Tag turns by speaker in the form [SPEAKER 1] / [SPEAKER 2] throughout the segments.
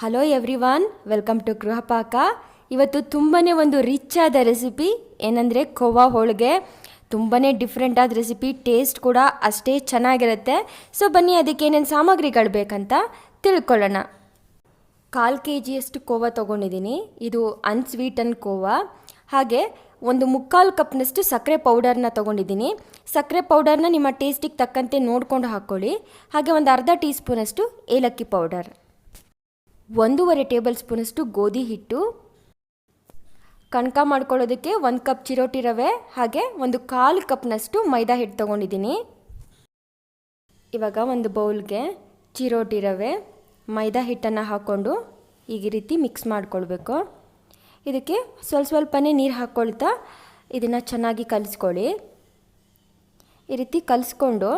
[SPEAKER 1] Hello everyone welcome to Gruhapaka ಇವತ್ತು ತುಂಬಾ ಒಂದು ರಿಚ್ ಆದ ರೆಸಿಪಿ ಏನಂದರೆ ಖೋವಾ ಹೋಳಿಗೆ. ತುಂಬಾ ಡಿಫ್ರೆಂಟ್ ಆದ ರೆಸಿಪಿ ಟೇಸ್ಟ್ ಕೂಡ ಅಷ್ಟೇ ಚೆನ್ನಾಗಿರುತ್ತೆ. ಸೊ ಬನ್ನಿ ಅದಕ್ಕೆ ಏನೇನು ಸಾಮಗ್ರಿಗಳು ಬೇಕಂತ ತಿಳ್ಕೊಳ್ಳೋಣ. ಕಾಲು ಕೆ ಜಿಯಷ್ಟು ಕೋವಾ ತೊಗೊಂಡಿದ್ದೀನಿ. ಇದು ಅನ್ಸ್ವೀಟನ್ ಕೋವಾ. ಹಾಗೆ ಒಂದು ಮುಕ್ಕಾಲು ಕಪ್ನಷ್ಟು ಸಕ್ಕರೆ ಪೌಡರ್ನ ತೊಗೊಂಡಿದ್ದೀನಿ. ಸಕ್ಕರೆ ಪೌಡರ್ನ ನಿಮ್ಮ ಟೇಸ್ಟಿಗೆ ತಕ್ಕಂತೆ ನೋಡ್ಕೊಂಡು ಹಾಕ್ಕೊಳ್ಳಿ. ಹಾಗೆ ಒಂದು ಅರ್ಧ ಟೀ ಸ್ಪೂನಷ್ಟು ಏಲಕ್ಕಿ ಪೌಡರ್ ಒಂದೂವರೆ ಟೇಬಲ್ ಸ್ಪೂನಷ್ಟು ಗೋಧಿ ಹಿಟ್ಟು, ಕಣಕ ಮಾಡ್ಕೊಳ್ಳೋದಕ್ಕೆ ಒಂದು ಕಪ್ ಚಿರೋಟಿ ರವೆ, ಹಾಗೆ ಒಂದು ಕಾಲು ಕಪ್ನಷ್ಟು ಮೈದಾ ಹಿಟ್ಟು ತೊಗೊಂಡಿದ್ದೀನಿ. ಇವಾಗ ಒಂದು ಬೌಲ್ಗೆ ಚಿರೋಟಿ ರವೆ, ಮೈದಾ ಹಿಟ್ಟನ್ನು ಹಾಕ್ಕೊಂಡು ಈಗ ಈ ರೀತಿ ಮಿಕ್ಸ್ ಮಾಡ್ಕೊಳ್ಬೇಕು. ಇದಕ್ಕೆ ಸ್ವಲ್ಪ ಸ್ವಲ್ಪನೇ ನೀರು ಹಾಕ್ಕೊಳ್ತಾ ಇದನ್ನು ಚೆನ್ನಾಗಿ ಕಲಿಸ್ಕೊಳ್ಳಿ. ಈ ರೀತಿ ಕಲಿಸ್ಕೊಂಡು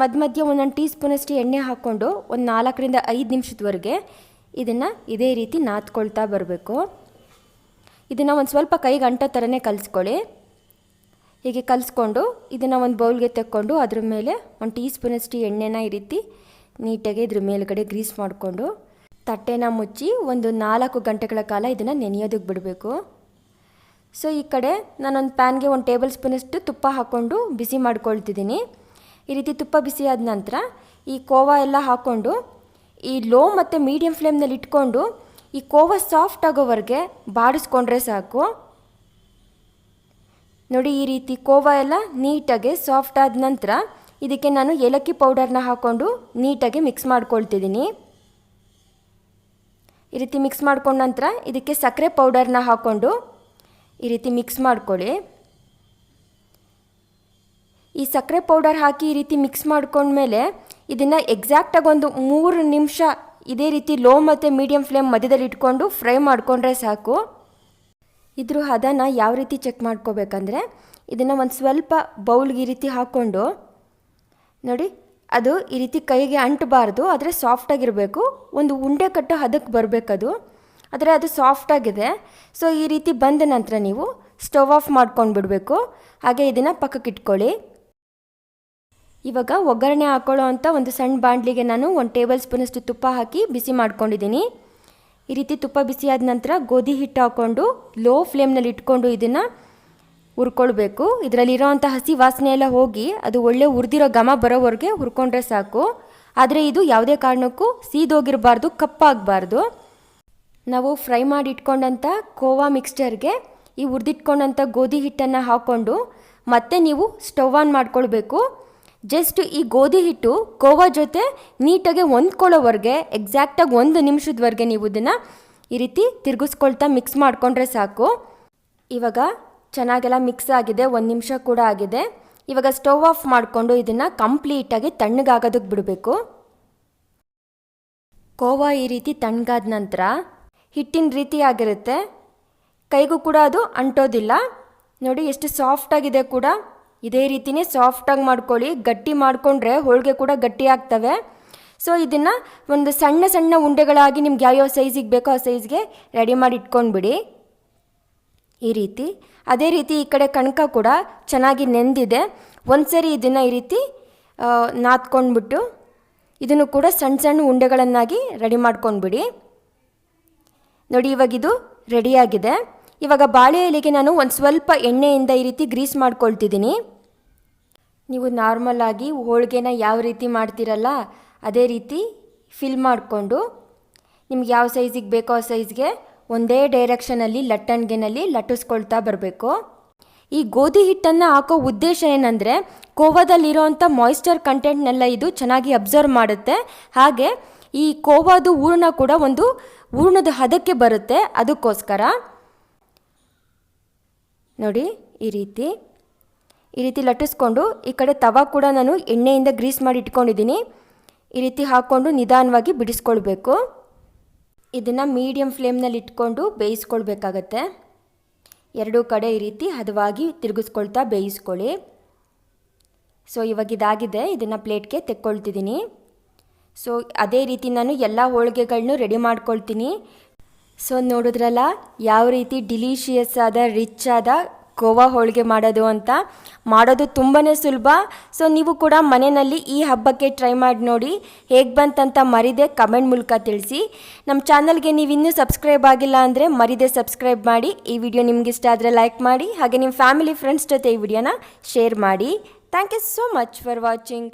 [SPEAKER 1] ಮಧ್ಯ ಮಧ್ಯ ಒಂದೊಂದು ಟೀ ಸ್ಪೂನಷ್ಟು ಎಣ್ಣೆ ಹಾಕ್ಕೊಂಡು ಒಂದು ನಾಲ್ಕರಿಂದ ಐದು ನಿಮಿಷದವರೆಗೆ ಇದನ್ನು ಇದೇ ರೀತಿ ನಾದ್ಕೊಳ್ತಾ ಬರಬೇಕು. ಇದನ್ನು ಒಂದು ಸ್ವಲ್ಪ ಕೈಗೆ ಅಂಟೋ ಥರನೇ ಕಲಿಸ್ಕೊಳ್ಳಿ. ಹೀಗೆ ಕಲಿಸ್ಕೊಂಡು ಇದನ್ನು ಒಂದು ಬೌಲ್ಗೆ ತಕ್ಕೊಂಡು ಅದ್ರ ಮೇಲೆ ಒಂದು ಟೀ ಸ್ಪೂನಷ್ಟು ಎಣ್ಣೆನ ಈ ರೀತಿ ನೀಟಾಗಿ ಇದ್ರ ಮೇಲುಗಡೆ ಗ್ರೀಸ್ ಮಾಡಿಕೊಂಡು ತಟ್ಟೆನ ಮುಚ್ಚಿ ಒಂದು ನಾಲ್ಕು ಗಂಟೆಗಳ ಕಾಲ ಇದನ್ನು ನೆನೆಯೋದಕ್ಕೆ ಬಿಡಬೇಕು. ಸೊ, ಈ ಕಡೆ ನಾನೊಂದು ಪ್ಯಾನ್ಗೆ ಒಂದು ಟೇಬಲ್ ಸ್ಪೂನಷ್ಟು ತುಪ್ಪ ಹಾಕ್ಕೊಂಡು ಬಿಸಿ ಮಾಡ್ಕೊಳ್ತಿದ್ದೀನಿ. ಈ ರೀತಿ ತುಪ್ಪ ಬಿಸಿ ಆದ ನಂತರ ಈ ಕೋವಾ ಎಲ್ಲ ಹಾಕ್ಕೊಂಡು ಈ ಲೋ ಮತ್ತು ಮೀಡಿಯಮ್ ಫ್ಲೇಮ್ನಲ್ಲಿ ಇಟ್ಕೊಂಡು ಈ ಕೋವಾ ಸಾಫ್ಟ್ ಆಗೋವರೆಗೆ ಬಾಡಿಸ್ಕೊಂಡ್ರೆ ಸಾಕು. ನೋಡಿ ಈ ರೀತಿ ಕೋವಾ ಎಲ್ಲ ನೀಟಾಗಿ ಸಾಫ್ಟ್ ಆದ ನಂತರ ಇದಕ್ಕೆ ನಾನು ಏಲಕ್ಕಿ ಪೌಡರ್ನ ಹಾಕ್ಕೊಂಡು ನೀಟಾಗಿ ಮಿಕ್ಸ್ ಮಾಡ್ಕೊಳ್ತಿದ್ದೀನಿ. ಈ ರೀತಿ ಮಿಕ್ಸ್ ಮಾಡ್ಕೊಂಡ ನಂತರ ಇದಕ್ಕೆ ಸಕ್ಕರೆ ಪೌಡರ್ನ ಹಾಕ್ಕೊಂಡು ಈ ರೀತಿ ಮಿಕ್ಸ್ ಮಾಡ್ಕೊಳ್ಳಿ. ಈ ಸಕ್ಕರೆ ಪೌಡರ್ ಹಾಕಿ ಈ ರೀತಿ ಮಿಕ್ಸ್ ಮಾಡ್ಕೊಂಡ್ಮೇಲೆ ಇದನ್ನು ಎಕ್ಸಾಕ್ಟಾಗಿ ಒಂದು ಮೂರು ನಿಮಿಷ ಇದೇ ರೀತಿ ಲೋ ಮತ್ತು ಮೀಡಿಯಮ್ ಫ್ಲೇಮ್ ಮಧ್ಯದಲ್ಲಿ ಇಟ್ಕೊಂಡು ಫ್ರೈ ಮಾಡಿಕೊಂಡ್ರೆ ಸಾಕು. ಇದ್ರ ಹದನ ಯಾವ ರೀತಿ ಚೆಕ್ ಮಾಡ್ಕೋಬೇಕಂದ್ರೆ ಇದನ್ನು ಒಂದು ಸ್ವಲ್ಪ ಬೌಲ್ಗೆ ಈ ರೀತಿ ಹಾಕ್ಕೊಂಡು, ನೋಡಿ ಅದು ಈ ರೀತಿ ಕೈಗೆ ಅಂಟಬಾರ್ದು, ಆದರೆ ಸಾಫ್ಟಾಗಿರಬೇಕು ಒಂದು ಉಂಡೆ ಕಟ್ಟೋ ಹದಕ್ಕೆ ಬರಬೇಕದು ಆದರೆ ಅದು ಸಾಫ್ಟಾಗಿದೆ ಸೊ ಈ ರೀತಿ ಬಂದ ನಂತರ ನೀವು ಸ್ಟವ್ ಆಫ್ ಮಾಡ್ಕೊಂಡು ಬಿಡಬೇಕು ಹಾಗೆ ಇದನ್ನು ಪಕ್ಕಕ್ಕೆ ಇಟ್ಕೊಳ್ಳಿ ಇವಾಗ ಒಗ್ಗರಣೆ ಹಾಕ್ಕೊಳ್ಳೋ ಅಂಥ ಒಂದು ಸಣ್ಣ ಬಾಣಲಿಗೆ ನಾನು ಒಂದು ಟೇಬಲ್ ಸ್ಪೂನಷ್ಟು ತುಪ್ಪ ಹಾಕಿ ಬಿಸಿ ಮಾಡ್ಕೊಂಡಿದ್ದೀನಿ. ಈ ರೀತಿ ತುಪ್ಪ ಬಿಸಿಯಾದ ನಂತರ ಗೋಧಿ ಹಿಟ್ಟು ಹಾಕ್ಕೊಂಡು ಲೋ ಫ್ಲೇಮ್ನಲ್ಲಿ ಇಟ್ಕೊಂಡು ಇದನ್ನು ಹುರ್ಕೊಳ್ಬೇಕು. ಇದರಲ್ಲಿರೋವಂಥ ಹಸಿ ವಾಸನೆ ಎಲ್ಲ ಹೋಗಿ ಅದು ಒಳ್ಳೆ ಉರಿದಿರೋ ಘಮ ಬರೋವರೆಗೆ ಹುರ್ಕೊಂಡ್ರೆ ಸಾಕು. ಆದರೆ ಇದು ಯಾವುದೇ ಕಾರಣಕ್ಕೂ ಸೀದೋಗಿರಬಾರ್ದು, ಕಪ್ಪಾಗಬಾರ್ದು. ನಾವು ಫ್ರೈ ಮಾಡಿ ಇಟ್ಕೊಂಡಂಥ ಕೋವಾ ಮಿಕ್ಸ್ಚರ್ಗೆ ಈ ಹುರಿದಿಟ್ಕೊಂಡಂಥ ಗೋಧಿ ಹಿಟ್ಟನ್ನು ಹಾಕ್ಕೊಂಡು ಮತ್ತೆ ನೀವು ಸ್ಟವ್ ಆನ್ ಮಾಡ್ಕೊಳ್ಬೇಕು. ಜಸ್ಟ್ ಈ ಗೋಧಿ ಹಿಟ್ಟು ಕೋವಾ ಜೊತೆ ನೀಟಾಗಿ ಹೊಂದ್ಕೊಳ್ಳೋವರೆಗೆ ಎಕ್ಸಾಕ್ಟಾಗಿ ಒಂದು ನಿಮಿಷದವರೆಗೆ ನೀವು ಇದನ್ನು ಈ ರೀತಿ ತಿರುಗಿಸ್ಕೊಳ್ತಾ ಮಿಕ್ಸ್ ಮಾಡಿಕೊಂಡ್ರೆ ಸಾಕು. ಇವಾಗ ಚೆನ್ನಾಗೆಲ್ಲ ಮಿಕ್ಸ್ ಆಗಿದೆ, ಒಂದು ನಿಮಿಷ ಕೂಡ ಆಗಿದೆ. ಇವಾಗ ಸ್ಟವ್ ಆಫ್ ಮಾಡಿಕೊಂಡು ಇದನ್ನು ಕಂಪ್ಲೀಟಾಗಿ ತಣ್ಣಗಾಗೋದಕ್ಕೆ ಬಿಡಬೇಕು. ಕೋವಾ ಈ ರೀತಿ ತಣ್ಣಗಾದ ನಂತರ ಹಿಟ್ಟಿನ ರೀತಿ ಆಗಿರುತ್ತೆ. ಕೈಗೂ ಕೂಡ ಅದು ಅಂಟೋದಿಲ್ಲ. ನೋಡಿ, ಎಷ್ಟು ಸಾಫ್ಟಾಗಿದೆ ಕೂಡ. ಇದೇ ರೀತಿನೇ ಸಾಫ್ಟಾಗಿ ಮಾಡ್ಕೊಳ್ಳಿ, ಗಟ್ಟಿ ಮಾಡಿಕೊಂಡ್ರೆ ಹೋಳಿಗೆ ಕೂಡ ಗಟ್ಟಿ ಆಗ್ತವೆ. ಸೊ ಇದನ್ನು ಒಂದು ಸಣ್ಣ ಸಣ್ಣ ಉಂಡೆಗಳಾಗಿ ನಿಮ್ಗೆ ಯಾವ್ಯಾವ ಸೈಜಿಗೆ ಬೇಕೋ ಆ ಸೈಜ್ಗೆ ರೆಡಿ ಮಾಡಿ ಇಟ್ಕೊಂಡ್ಬಿಡಿ. ಈ ರೀತಿ. ಅದೇ ರೀತಿ ಈ ಕಡೆ ಕಣಕ ಕೂಡ ಚೆನ್ನಾಗಿ ನೆಂದಿದೆ. ಒಂದು ಸರಿ ಇದನ್ನು ಈ ರೀತಿ ನಾದ್ಕೊಂಡ್ಬಿಟ್ಟು ಇದನ್ನು ಕೂಡ ಸಣ್ಣ ಸಣ್ಣ ಉಂಡೆಗಳನ್ನಾಗಿ ರೆಡಿ ಮಾಡ್ಕೊಂಡ್ಬಿಡಿ. ನೋಡಿ ಇವಾಗಿದು ರೆಡಿಯಾಗಿದೆ ಇವಾಗ ಬಾಳೆ ಎಲೆಗೆ ನಾನು ಒಂದು ಸ್ವಲ್ಪ ಎಣ್ಣೆಯಿಂದ ಈ ರೀತಿ ಗ್ರೀಸ್ ಮಾಡ್ಕೊಳ್ತಿದ್ದೀನಿ. ನೀವು ನಾರ್ಮಲ್ ಆಗಿ ಹೋಳಿಗೆನ ಯಾವ ರೀತಿ ಮಾಡ್ತೀರಲ್ಲ, ಅದೇ ರೀತಿ ಫಿಲ್ ಮಾಡಿಕೊಂಡು, ನಿಮ್ಗೆ ಯಾವ ಸೈಜಿಗೆ ಬೇಕೋ ಆ ಸೈಜ್ಗೆ ಒಂದೇ ಡೈರೆಕ್ಷನಲ್ಲಿ ಲಟ್ಟಣಿಗೆನಲ್ಲಿ ಲಟ್ಟಿಸ್ಕೊಳ್ತಾ ಬರಬೇಕು. ಈ ಗೋಧಿ ಹಿಟ್ಟನ್ನು ಹಾಕೋ ಉದ್ದೇಶ ಏನಂದರೆ ಕೋವಾದಲ್ಲಿರೋವಂಥ ಮಾಯಿಶ್ಚರ್ ಕಂಟೆಂಟ್ನೆಲ್ಲ ಇದು ಚೆನ್ನಾಗಿ ಅಬ್ಸರ್ವ್ ಮಾಡುತ್ತೆ. ಹಾಗೆ ಈ ಕೋವಾದು ಹೂರ್ಣ ಕೂಡ ಒಂದು ಹೂರ್ಣದ ಹದಕ್ಕೆ ಬರುತ್ತೆ. ಅದಕ್ಕೋಸ್ಕರ ನೋಡಿ ಈ ರೀತಿ. ಈ ರೀತಿ ಲಟ್ಟಿಸ್ಕೊಂಡು ಈ ಕಡೆ ತವಾ ಕೂಡ ನಾನು ಎಣ್ಣೆಯಿಂದ ಗ್ರೀಸ್ ಮಾಡಿ ಇಟ್ಕೊಂಡಿದ್ದೀನಿ. ಈ ರೀತಿ ಹಾಕ್ಕೊಂಡು ನಿಧಾನವಾಗಿ ಬಿಡಿಸ್ಕೊಳ್ಬೇಕು. ಇದನ್ನು ಮೀಡಿಯಮ್ ಫ್ಲೇಮ್ನಲ್ಲಿ ಇಟ್ಕೊಂಡು ಬೇಯಿಸ್ಕೊಳ್ಬೇಕಾಗತ್ತೆ. ಎರಡೂ ಕಡೆ ಈ ರೀತಿ ಹದವಾಗಿ ತಿರುಗಿಸ್ಕೊಳ್ತಾ ಬೇಯಿಸ್ಕೊಳ್ಳಿ. ಸೊ ಇವಾಗ ಇದಾಗಿದೆ. ಇದನ್ನು ಪ್ಲೇಟ್ಗೆ ತೆಕ್ಕೊಳ್ತಿದ್ದೀನಿ. ಸೊ ಅದೇ ರೀತಿ ನಾನು ಎಲ್ಲ ಹೋಳಿಗೆಗಳನ್ನೂ ರೆಡಿ ಮಾಡ್ಕೊಳ್ತೀನಿ. ಸೊ ನೋಡಿದ್ರಲ್ಲ, ಯಾವ ರೀತಿ ಡಿಲೀಷಿಯಸ್ ಆದ ರಿಚ್ ಆದ ಕೋವಾ ಹೋಳಿಗೆ ಮಾಡೋದು ಅಂತ. ಮಾಡೋದು ತುಂಬಾ ಸುಲಭ. ಸೊ ನೀವು ಕೂಡ ಮನೆಯಲ್ಲಿ ಈ ಹಬ್ಬಕ್ಕೆ ಟ್ರೈ ಮಾಡಿ ನೋಡಿ. ಹೇಗೆ ಬಂತಂತ ಮರಿದೆ ಕಮೆಂಟ್ ಮೂಲಕ ತಿಳಿಸಿ. ನಮ್ಮ ಚಾನಲ್ಗೆ ನೀವು ಇನ್ನೂ ಸಬ್ಸ್ಕ್ರೈಬ್ ಆಗಿಲ್ಲ ಅಂದರೆ ಮರಿದೆ ಸಬ್ಸ್ಕ್ರೈಬ್ ಮಾಡಿ. ಈ ವಿಡಿಯೋ ನಿಮ್ಗೆ ಇಷ್ಟ ಆದರೆ ಲೈಕ್ ಮಾಡಿ. ಹಾಗೆ ನಿಮ್ಮ ಫ್ಯಾಮಿಲಿ ಫ್ರೆಂಡ್ಸ್ ಜೊತೆ ಈ ವಿಡಿಯೋನ ಶೇರ್ ಮಾಡಿ. Thank you so much for watching